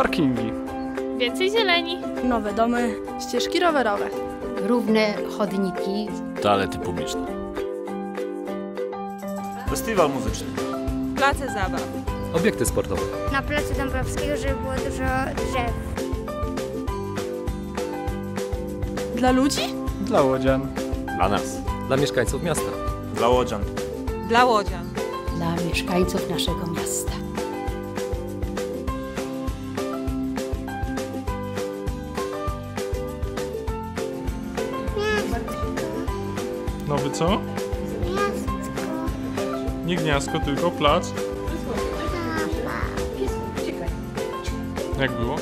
parkingi. Więcej zieleni. Nowe domy, ścieżki rowerowe. Równe chodniki, Toalety publiczne. Festiwal muzyczny. Place zabaw. Obiekty sportowe. Na placu Dąbrowskiego, żeby było dużo drzew. Dla ludzi? Dla łodzian. Dla nas. Dla mieszkańców miasta. Dla łodzian. Dla łodzian. dla mieszkańców naszego miasta. Nowy co? Nie gniazdko, tylko plac. Jak było?